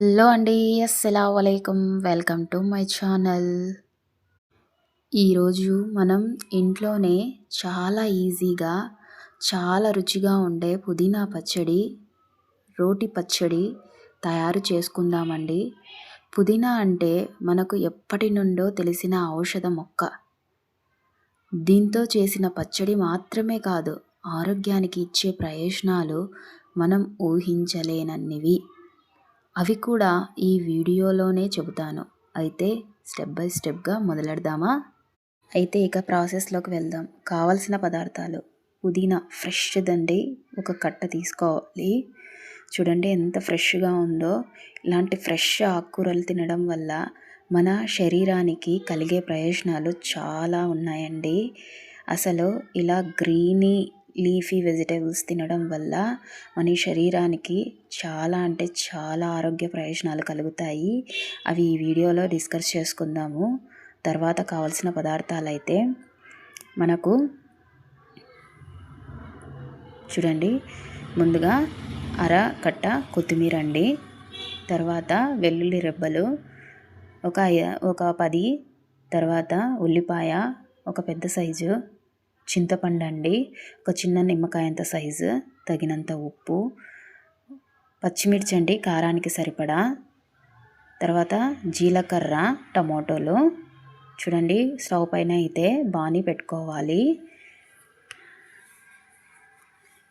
Hello అండి అస్సలం వలైకుం వెల్కమ్ టు మై ఛానల్. ఈరోజు మనం ఇంట్లోనే చాలా ఈజీగా చాలా రుచిగా ఉండే పుదీనా పచ్చడి రోటి పచ్చడి తయారు చేసుకుందామండి. పుదీనా అంటే మనకు ఎప్పటి నుండో తెలిసిన ఔషధ మొక్క. దీంతో చేసిన పచ్చడి మాత్రమే కాదు ఆరోగ్యానికి ఇచ్చే ప్రయోజనాలు మనం ఊహించలేనన్నివి. అవి కూడా ఈ వీడియోలోనే చెబుతాను. అయితే స్టెప్ బై స్టెప్గా మొదలెడదామా? అయితే ఇక ప్రాసెస్లోకి వెళ్దాం. కావలసిన పదార్థాలు. పుదీనా ఫ్రెష్దండి ఒక కట్ట తీసుకోవాలి. చూడండి ఎంత ఫ్రెష్గా ఉందో. ఇలాంటి ఫ్రెష్ ఆకుకూరలు తినడం వల్ల మన శరీరానికి కలిగే ప్రయోజనాలు చాలా ఉన్నాయండి. అసలు ఇలా గ్రీనీ లీఫీ వెజిటేబుల్స్ తినడం వల్ల మన శరీరానికి చాలా అంటే చాలా ఆరోగ్య ప్రయోజనాలు కలుగుతాయి. అవి ఈ వీడియోలో డిస్కస్ చేసుకుందాము. తర్వాత కావాల్సిన పదార్థాలు అయితే మనకు చూడండి. ముందుగా అర కట్ట కొత్తిమీర అండి. తర్వాత వెల్లుల్లి రెబ్బలు ఒక ఒక పది తర్వాత ఉల్లిపాయ ఒక పెద్ద సైజు చింతపండు అండి ఒక చిన్న నిమ్మకాయ అంత సైజు తగినంత ఉప్పు పచ్చిమిర్చి అండి కారానికి సరిపడా. తర్వాత జీలకర్ర టమాటోలు. చూడండి స్టవ్ పైన అయితే బాణీ పెట్టుకోవాలి.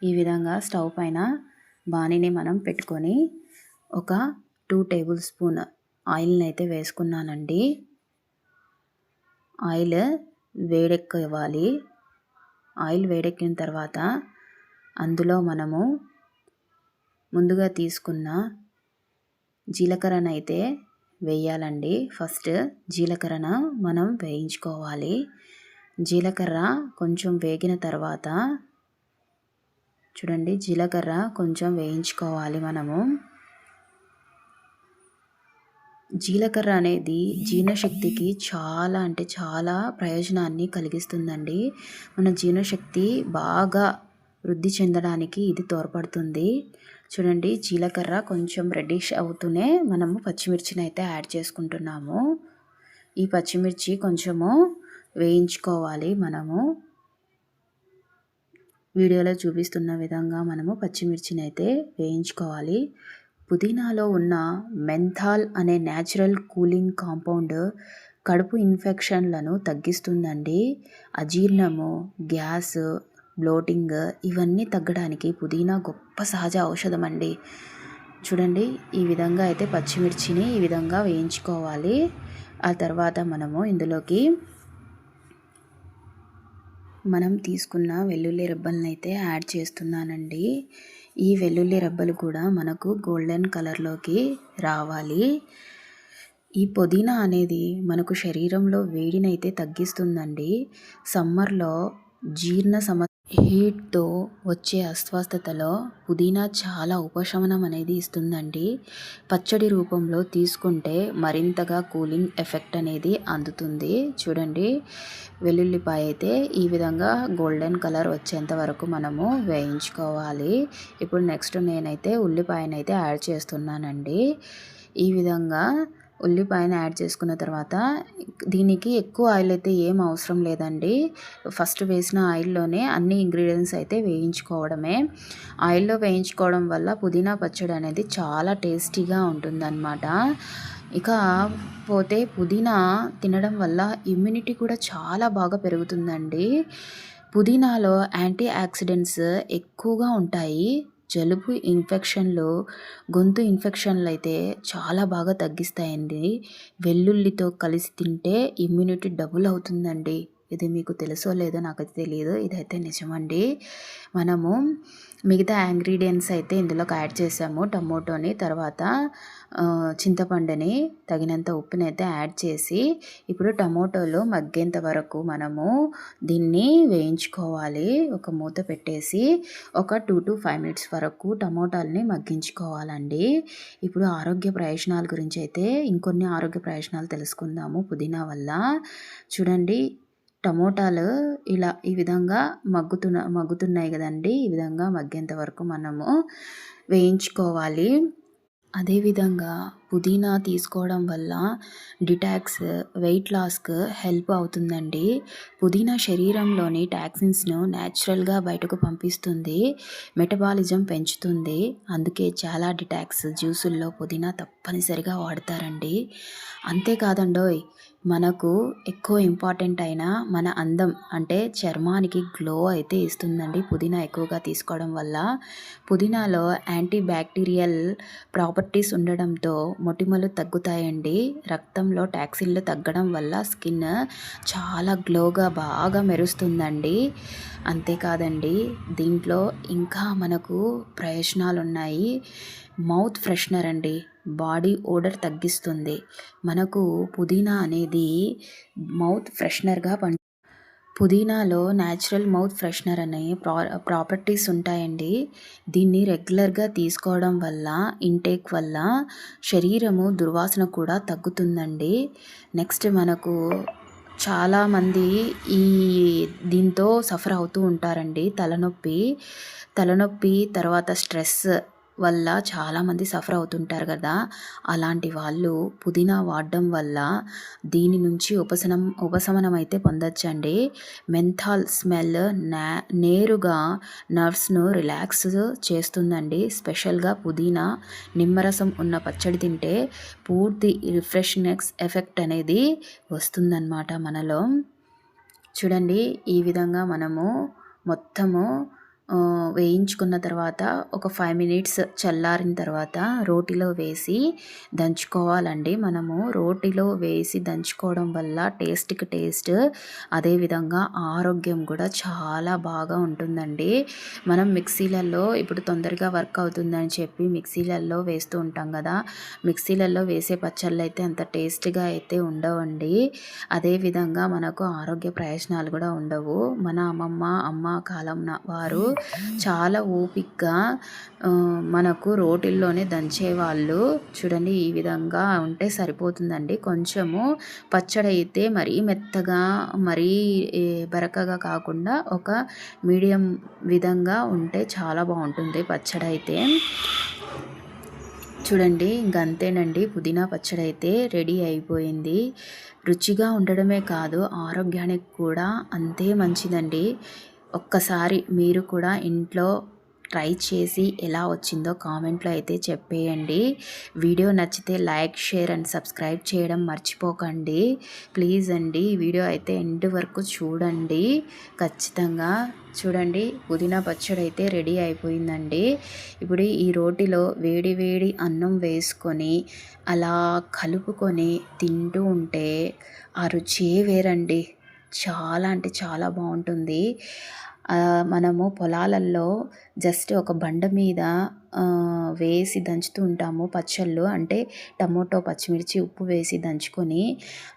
ఈ విధంగా స్టవ్ పైన బాణీని మనం పెట్టుకొని ఒక టూ టేబుల్ స్పూన్ ఆయిల్ని అయితే వేసుకున్నానండి. ఆయిల్ వేడెక్కవాలి ఆయిల్ వేడెక్కిన తర్వాత అందులో మనము ముందుగా తీసుకున్న జీలకర్రను అయితే వేయాలండి. ఫస్ట్ జీలకర్రను మనం వేయించుకోవాలి. జీలకర్ర కొంచెం వేగిన తర్వాత చూడండి జీలకర్ర కొంచెం వేయించుకోవాలి మనము. జీలకర్ర అనేది జీర్ణశక్తికి చాలా అంటే చాలా ప్రయోజనాన్ని కలిగిస్తుందండి. మన జీర్ణశక్తి బాగా వృద్ధి చెందడానికి ఇది తోడ్పడుతుంది. చూడండి జీలకర్ర కొంచెం రెడ్డిష్ అవుతూనే మనము పచ్చిమిర్చిని అయితే యాడ్ చేసుకుంటున్నాము. ఈ పచ్చిమిర్చి కొంచెము వేయించుకోవాలి మనము. వీడియోలో చూపిస్తున్న విధంగా మనము పచ్చిమిర్చిని అయితే వేయించుకోవాలి. పుదీనాలో ఉన్న మెంథాల్ అనే న్యాచురల్ కూలింగ్ కాంపౌండ్ కడుపు ఇన్ఫెక్షన్లను తగ్గిస్తుందండి. అజీర్ణము గ్యాస్ బ్లోటింగ్ ఇవన్నీ తగ్గడానికి పుదీనా గొప్ప సహజ ఔషధం అండి చూడండి ఈ విధంగా అయితే పచ్చిమిర్చిని ఈ విధంగా వేయించుకోవాలి. ఆ తర్వాత మనము ఇందులోకి మనం తీసుకున్న వెల్లుల్లి రిబ్బల్ని అయితే యాడ్ చేస్తున్నానండి. ఈ వెల్లుల్లి రెబ్బలు కూడా మనకు గోల్డెన్ కలర్లోకి రావాలి. ఈ పుదీనా అనేది మనకు శరీరంలో వేడినైతే తగ్గిస్తుందండి. సమ్మర్లో జీర్ణ సమ హీట్తో వచ్చే అస్వస్థతలో పుదీనా చాలా ఉపశమనం అనేది ఇస్తుందండి. పచ్చడి రూపంలో తీసుకుంటే మరింతగా కూలింగ్ ఎఫెక్ట్ అనేది అందుతుంది. చూడండి వెల్లుల్లిపాయ అయితే ఈ విధంగా గోల్డెన్ కలర్ వచ్చేంత వరకు మనము వేయించుకోవాలి. ఇప్పుడు నెక్స్ట్ నేనైతే ఉల్లిపాయనైతే యాడ్ చేస్తున్నానండి. ఈ విధంగా ఉల్లిపాయను యాడ్ చేసుకున్న తర్వాత దీనికి ఎక్కువ ఆయిల్ అయితే ఏం అవసరం లేదండి. ఫస్ట్ వేసిన ఆయిల్లోనే అన్ని ఇంగ్రీడియంట్స్ అయితే వేయించుకోవడమే. ఆయిల్లో వేయించుకోవడం వల్ల పుదీనా పచ్చడి అనేది చాలా టేస్టీగా ఉంటుందన్నమాట. ఇక పోతే పుదీనా తినడం వల్ల ఇమ్యూనిటీ కూడా చాలా బాగా పెరుగుతుందండి. పుదీనాలో యాంటీ ఆక్సిడెంట్స్ ఎక్కువగా ఉంటాయి. జలుబు ఇన్ఫెక్షన్లు గొంతు ఇన్ఫెక్షన్లు అయితే చాలా బాగా తగ్గిస్తాయండి. వెల్లుల్లితో కలిసి తింటే ఇమ్యూనిటీ డబుల్ అవుతుందండి. ఇది మీకు తెలుసో లేదో నాకైతే తెలియదు ఇదైతే నిజమండి. మనము మిగతా ఇంగ్రీడియంట్స్ అయితే ఇందులోకి యాడ్ చేసాము. టమోటోని తర్వాత చింతపండుని తగినంత ఉప్పుని అయితే యాడ్ చేసి ఇప్పుడు టమోటోలు మగ్గేంత వరకు మనము దీన్ని వేయించుకోవాలి. ఒక మూత పెట్టేసి ఒక టూ టు ఫైవ్ మినిట్స్ వరకు టమోటాలని మగ్గించుకోవాలండి. ఇప్పుడు ఆరోగ్య ప్రయోజనాల గురించి అయితే ఇంకొన్ని ఆరోగ్య ప్రయోజనాలు తెలుసుకుందాము పుదీనా వల్ల. చూడండి టమోటాలు ఇలా ఈ విధంగా మగ్గుతున్న మగ్గుతున్నాయి కదండి. ఈ విధంగా మగ్గేంత వరకు మనము వేయించుకోవాలి. అదేవిధంగా పుదీనా తీసుకోవడం వల్ల డిటాక్స్ వెయిట్ లాస్కు హెల్ప్ అవుతుందండి. పుదీనా శరీరంలోని టాక్సిన్స్‌ను నేచురల్‌గా బయటకు పంపిస్తుంది. మెటబాలిజం పెంచుతుంది. అందుకే చాలా డిటాక్స్ జ్యూసుల్లో పుదీనా తప్పనిసరిగా వాడతారండి. అంతేకాదండోయ్! మనకు ఎక్కువ ఇంపార్టెంట్ అయిన మన అందం అంటే చర్మానికి గ్లో అయితే ఇస్తుందండి పుదీనా ఎక్కువగా తీసుకోవడం వల్ల. పుదీనాలో యాంటీ బ్యాక్టీరియల్ ప్రాపర్టీస్ ఉండడంతో మొటిమలు తగ్గుతాయండి. రక్తంలో టాక్సిన్‌లు తగ్గడం వల్ల స్కిన్ చాలా గ్లోగా బాగా మెరుస్తుందండి. అంతేకాదండి దీంట్లో ఇంకా మనకు ప్రయోజనాలు ఉన్నాయి మౌత్ ఫ్రెషనర్ అండి. బాడీ ఓడర్ తగ్గిస్తుంది. మనకు పుదీనా అనేది మౌత్ ఫ్రెషనర్‌గా పని పుదీనాలో నేచురల్ మౌత్ ఫ్రెషనర్ అనే ప్రా ప్రాపర్టీస్ ఉంటాయండి. దీన్ని రెగ్యులర్‌గా తీసుకోవడం వల్ల ఇంటేక్ వల్ల శరీరము దుర్వాసన కూడా తగ్గుతుందండి. నెక్స్ట్ మనకు చాలామంది ఈ దీంతో సఫర్ అవుతూ ఉంటారండి. తలనొప్పి, తలనొప్పి తర్వాత స్ట్రెస్ వల్ల చాలామంది సఫర్ అవుతుంటారు కదా! అలాంటి వాళ్ళు పుదీనా వాడడం వల్ల దీని నుంచి ఉపశనం ఉపశమనం అయితే పొందొచ్చండి. మెంథాల్ స్మెల్ నేరుగా నర్వ్స్‌ను రిలాక్స్ చేస్తుందండి. స్పెషల్‌గా పుదీనా, నిమ్మరసం ఉన్న పచ్చడి తింటే పూర్తి రిఫ్రెష్‌నెస్ ఎఫెక్ట్ అనేది వస్తుందన్నమాట మనలో. చూడండి ఈ విధంగా మనము మొత్తము వేయించుకున్న తర్వాత ఒక ఫైవ్ మినిట్స్ చల్లారిన తర్వాత రోటిలో వేసి దంచుకోవాలండి. మనము రోటిలో వేసి దంచుకోవడం వల్ల టేస్ట్‌కి టేస్ట్ అదేవిధంగా ఆరోగ్యం కూడా చాలా బాగా ఉంటుందండి. మనం మిక్సీలలో ఇప్పుడు తొందరగా వర్క్ అవుతుందని చెప్పి మిక్సీలల్లో వేస్తూ ఉంటాం కదా! మిక్సీలల్లో వేసే పచ్చళ్ళు అయితే అంత టేస్ట్‌గా అయితే ఉండవండి. అదేవిధంగా మనకు ఆరోగ్య ప్రయోజనాలు కూడా ఉండవు. మన అమ్మమ్మ, అమ్మ కాలం వారు చాలా ఓపికగా మనకు రోటిల్లోనే దంచేవాళ్ళు. చూడండి ఈ విధంగా ఉంటే సరిపోతుందండి. కొంచెము పచ్చడి అయితే మరీ మెత్తగా, మరీ బరకగా కాకుండా ఒక మీడియం విధంగా ఉంటే చాలా బాగుంటుంది పచ్చడి అయితే చూడండి ఇంక అంతేనండి పుదీనా అయితే రెడీ అయిపోయింది. రుచిగా ఉండడమే కాదు ఆరోగ్యానికి కూడా అంతే మంచిదండి. ఒక్కసారి మీరు కూడా ఇంట్లో ట్రై చేసి ఎలా వచ్చిందో కామెంట్‌లో అయితే చెప్పేయండి. వీడియో నచ్చితే లైక్, షేర్ అండ్ సబ్స్క్రైబ్ చేయడం మర్చిపోకండి. ప్లీజ్ అండి వీడియో అయితే ఎండ్ వరకు చూడండి. ఖచ్చితంగా చూడండి పుదీనా పచ్చడి అయితే రెడీ అయిపోయిందండి. ఇప్పుడు ఈ రోటిలో వేడి వేడి అన్నం వేసుకొని అలా కలుపుకొని తింటూ ఉంటే ఆ రుచే వేరండి. చాలా అంటే చాలా బాగుంటుంది. మనము పొలాలల్లో జస్ట్ ఒక బండ మీద వేసి దంచుతూ ఉంటాము పచ్చళ్ళు. అంటే టమోటో, పచ్చిమిర్చి, ఉప్పు వేసి దంచుకొని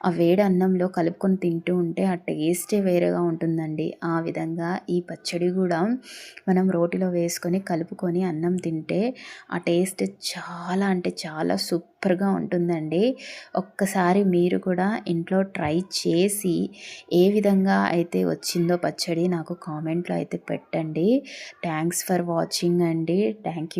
ఆ వేడి అన్నంలో కలుపుకొని తింటూ ఉంటే ఆ టేస్టే వేరేగా ఉంటుందండి. ఆ విధంగా ఈ పచ్చడి కూడా మనం రోటిలో వేసుకొని కలుపుకొని అన్నం తింటే ఆ టేస్ట్ చాలా అంటే చాలా సూపర్‌గా ఉంటుందండి. ఒక్కసారి మీరు కూడా ఇంట్లో ట్రై చేసి ఏ విధంగా అయితే వచ్చిందో పచ్చడి నాకు కామెంట్‌లో అయితే పెట్టండి. థ్యాంక్స్ ఫర్ వాచింగ్ అండి. Thank you.